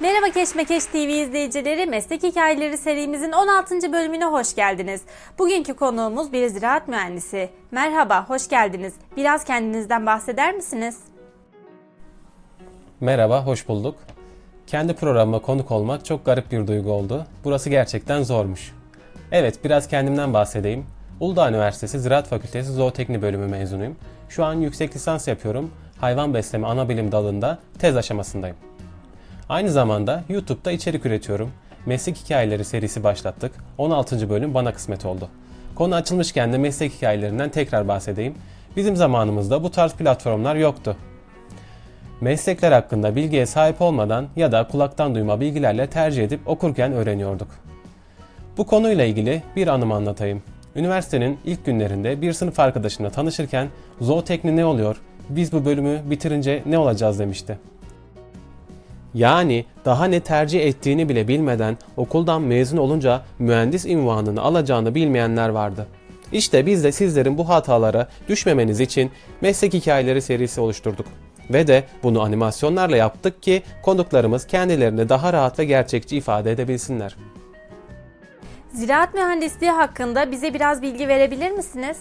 Merhaba Keşmekeş TV izleyicileri, Meslek Hikayeleri serimizin 16. bölümüne hoş geldiniz. Bugünkü konuğumuz bir ziraat mühendisi. Merhaba, hoş geldiniz. Biraz kendinizden bahseder misiniz? Merhaba, hoş bulduk. Kendi programıma konuk olmak çok garip bir duygu oldu. Burası gerçekten zormuş. Evet, biraz kendimden bahsedeyim. Uludağ Üniversitesi Ziraat Fakültesi Zootekni bölümü mezunuyum. Şu an yüksek lisans yapıyorum. Hayvan besleme ana bilim dalında tez aşamasındayım. Aynı zamanda YouTube'da içerik üretiyorum. Meslek hikayeleri serisi başlattık. 16. bölüm bana kısmet oldu. Konu açılmışken de meslek hikayelerinden tekrar bahsedeyim. Bizim zamanımızda bu tarz platformlar yoktu. Meslekler hakkında bilgiye sahip olmadan ya da kulaktan duyma bilgilerle tercih edip okurken öğreniyorduk. Bu konuyla ilgili bir anımı anlatayım. Üniversitenin ilk günlerinde bir sınıf arkadaşımla tanışırken zootekni ne oluyor, biz bu bölümü bitirince ne olacağız demişti. Yani daha ne tercih ettiğini bile bilmeden okuldan mezun olunca mühendis ünvanını alacağını bilmeyenler vardı. İşte biz de sizlerin bu hatalara düşmemeniz için meslek hikayeleri serisi oluşturduk. Ve de bunu animasyonlarla yaptık ki konuklarımız kendilerini daha rahat ve gerçekçi ifade edebilsinler. Ziraat mühendisliği hakkında bize biraz bilgi verebilir misiniz?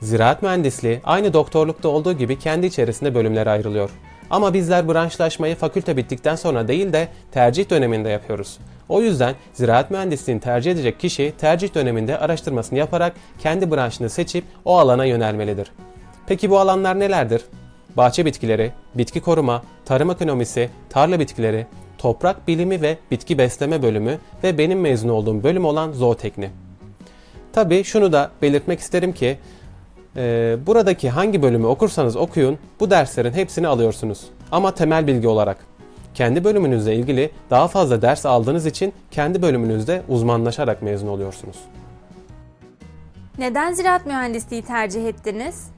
Ziraat mühendisliği aynı doktorlukta olduğu gibi kendi içerisinde bölümlere ayrılıyor. Ama bizler branşlaşmayı fakülte bittikten sonra değil de tercih döneminde yapıyoruz. O yüzden ziraat mühendisliğini tercih edecek kişi tercih döneminde araştırmasını yaparak kendi branşını seçip o alana yönelmelidir. Peki bu alanlar nelerdir? Bahçe bitkileri, bitki koruma, tarım ekonomisi, tarla bitkileri, toprak bilimi ve bitki besleme bölümü ve benim mezun olduğum bölüm olan zootekni. Tabii şunu da belirtmek isterim ki e, buradaki hangi bölümü okursanız okuyun bu derslerin hepsini alıyorsunuz. Ama temel bilgi olarak. Kendi bölümünüzle ilgili daha fazla ders aldığınız için kendi bölümünüzde uzmanlaşarak mezun oluyorsunuz. Neden ziraat mühendisliği tercih ettiniz?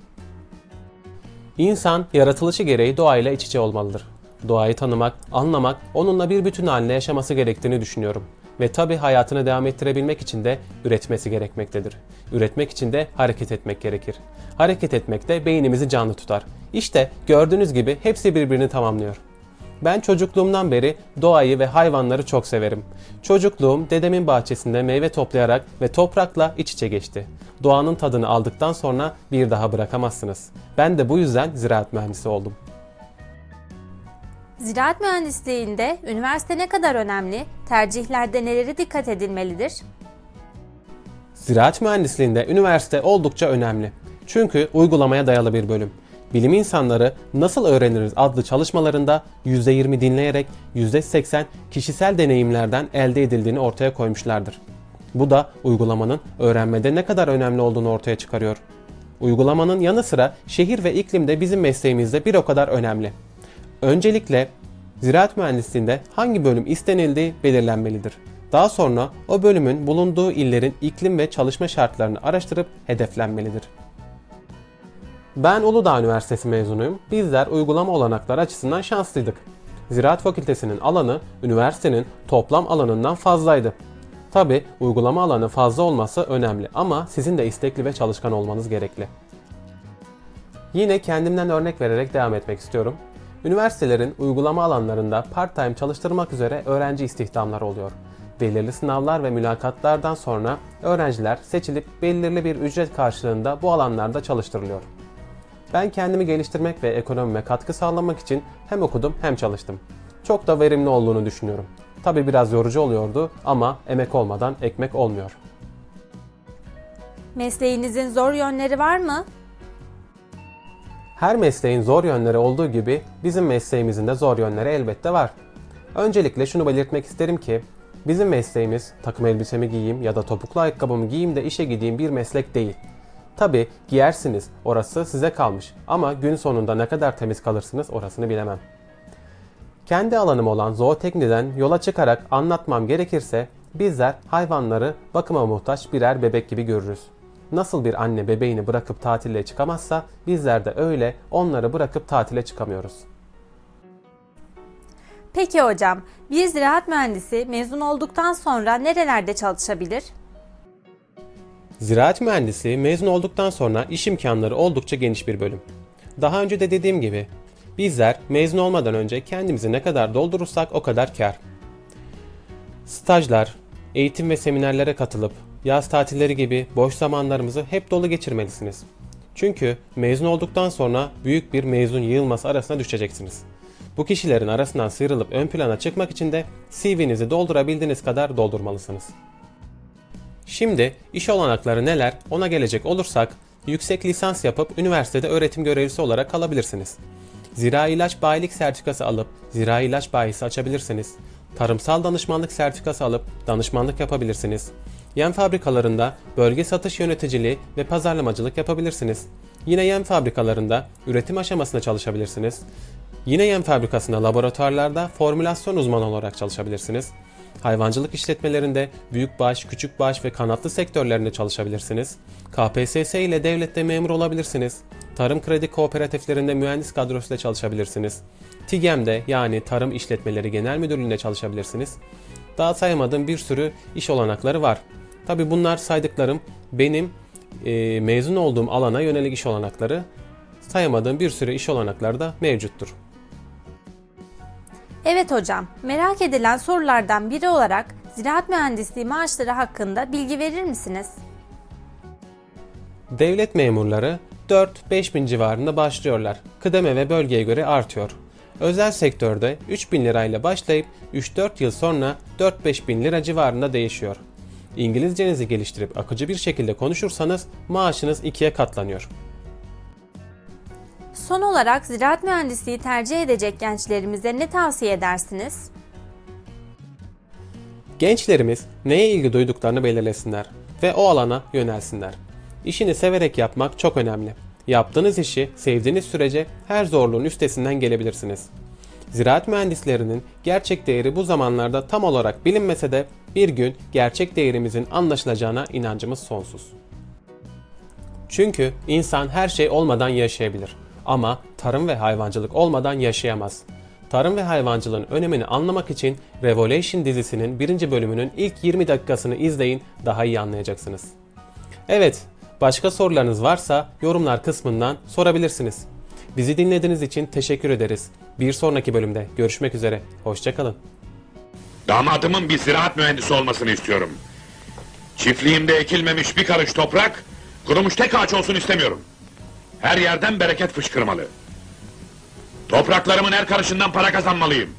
İnsan yaratılışı gereği doğayla iç içe olmalıdır. Doğayı tanımak, anlamak, onunla bir bütün halinde yaşaması gerektiğini düşünüyorum. Ve tabi hayatını devam ettirebilmek için de üretmesi gerekmektedir. Üretmek için de hareket etmek gerekir. Hareket etmek de beynimizi canlı tutar. İşte gördüğünüz gibi hepsi birbirini tamamlıyor. Ben çocukluğumdan beri doğayı ve hayvanları çok severim. Çocukluğum dedemin bahçesinde meyve toplayarak ve toprakla iç içe geçti. Doğanın tadını aldıktan sonra bir daha bırakamazsınız. Ben de bu yüzden ziraat mühendisi oldum. Ziraat mühendisliğinde üniversite ne kadar önemli? Tercihlerde neleri dikkat edilmelidir? Ziraat mühendisliğinde üniversite oldukça önemli. Çünkü uygulamaya dayalı bir bölüm. Bilim insanları Nasıl Öğreniriz adlı çalışmalarında %20 dinleyerek %80 kişisel deneyimlerden elde edildiğini ortaya koymuşlardır. Bu da uygulamanın öğrenmede ne kadar önemli olduğunu ortaya çıkarıyor. Uygulamanın yanı sıra şehir ve iklim de bizim mesleğimizde bir o kadar önemli. Öncelikle ziraat mühendisliğinde hangi bölüm istenildiği belirlenmelidir. Daha sonra o bölümün bulunduğu illerin iklim ve çalışma şartlarını araştırıp hedeflenmelidir. Ben Uludağ Üniversitesi mezunuyum. Bizler uygulama olanakları açısından şanslıydık. Ziraat Fakültesinin alanı üniversitenin toplam alanından fazlaydı. Tabi uygulama alanı fazla olması önemli ama sizin de istekli ve çalışkan olmanız gerekli. Yine kendimden örnek vererek devam etmek istiyorum. Üniversitelerin uygulama alanlarında part-time çalıştırmak üzere öğrenci istihdamları oluyor. Belirli sınavlar ve mülakatlardan sonra öğrenciler seçilip belirli bir ücret karşılığında bu alanlarda çalıştırılıyor. Ben kendimi geliştirmek ve ekonomime katkı sağlamak için hem okudum hem çalıştım. Çok da verimli olduğunu düşünüyorum. Tabi biraz yorucu oluyordu ama emek olmadan ekmek olmuyor. Mesleğinizin zor yönleri var mı? Her mesleğin zor yönleri olduğu gibi bizim mesleğimizin de zor yönleri elbette var. Öncelikle şunu belirtmek isterim ki bizim mesleğimiz takım elbisemi giyeyim ya da topuklu ayakkabımı giyeyim de işe gideyim bir meslek değil. Tabi giyersiniz orası size kalmış ama gün sonunda ne kadar temiz kalırsınız orasını bilemem. Kendi alanım olan zootekniden yola çıkarak anlatmam gerekirse bizler hayvanları bakıma muhtaç birer bebek gibi görürüz. Nasıl bir anne bebeğini bırakıp tatile çıkamazsa bizler de öyle onları bırakıp tatile çıkamıyoruz. Peki hocam, bir ziraat mühendisi mezun olduktan sonra nerelerde çalışabilir? Ziraat mühendisliği mezun olduktan sonra iş imkanları oldukça geniş bir bölüm. Daha önce de dediğim gibi Bizler mezun olmadan önce kendimizi ne kadar doldurursak o kadar kar. Stajlar, eğitim ve seminerlere katılıp yaz tatilleri gibi boş zamanlarımızı hep dolu geçirmelisiniz. Çünkü mezun olduktan sonra büyük bir mezun yığılması arasına düşeceksiniz. Bu kişilerin arasından sıyrılıp ön plana çıkmak için de CV'nizi doldurabildiğiniz kadar doldurmalısınız. Şimdi iş olanakları neler ona gelecek olursak yüksek lisans yapıp üniversitede öğretim görevlisi olarak kalabilirsiniz. Zira ilaç bayilik sertifikası alıp zira ilaç bayisi açabilirsiniz. Tarımsal danışmanlık sertifikası alıp danışmanlık yapabilirsiniz. Yem fabrikalarında bölge satış yöneticiliği ve pazarlamacılık yapabilirsiniz. Yine yem fabrikalarında üretim aşamasında çalışabilirsiniz. Yine yem fabrikasında laboratuvarlarda formülasyon uzmanı olarak çalışabilirsiniz. Hayvancılık işletmelerinde büyükbaş, küçükbaş ve kanatlı sektörlerinde çalışabilirsiniz. KPSS ile devlette memur olabilirsiniz. Tarım kredi kooperatiflerinde mühendis kadrosuyla çalışabilirsiniz. TİGEM'de yani Tarım İşletmeleri Genel Müdürlüğü'nde çalışabilirsiniz. Daha sayamadığım bir sürü iş olanakları var. Tabi bunlar saydıklarım benim e, mezun olduğum alana yönelik iş olanakları. Sayamadığım bir sürü iş olanakları da mevcuttur. Evet hocam, merak edilen sorulardan biri olarak ziraat mühendisliği maaşları hakkında bilgi verir misiniz? Devlet memurları 4-5 bin civarında başlıyorlar. Kıdeme ve bölgeye göre artıyor. Özel sektörde 3 bin lirayla başlayıp 3-4 yıl sonra 4-5 bin lira civarında değişiyor. İngilizcenizi geliştirip akıcı bir şekilde konuşursanız maaşınız ikiye katlanıyor. Son olarak ziraat mühendisliği tercih edecek gençlerimize ne tavsiye edersiniz? Gençlerimiz neye ilgi duyduklarını belirlesinler ve o alana yönelsinler. İşini severek yapmak çok önemli. Yaptığınız işi sevdiğiniz sürece her zorluğun üstesinden gelebilirsiniz. Ziraat mühendislerinin gerçek değeri bu zamanlarda tam olarak bilinmese de bir gün gerçek değerimizin anlaşılacağına inancımız sonsuz. Çünkü insan her şey olmadan yaşayabilir ama tarım ve hayvancılık olmadan yaşayamaz. Tarım ve hayvancılığın önemini anlamak için Revolution dizisinin birinci bölümünün ilk 20 dakikasını izleyin daha iyi anlayacaksınız. Evet, başka sorularınız varsa yorumlar kısmından sorabilirsiniz. Bizi dinlediğiniz için teşekkür ederiz. Bir sonraki bölümde görüşmek üzere. Hoşçakalın. Damadımın bir ziraat mühendisi olmasını istiyorum. Çiftliğimde ekilmemiş bir karış toprak, kurumuş tek ağaç olsun istemiyorum. Her yerden bereket fışkırmalı. Topraklarımın her karışından para kazanmalıyım.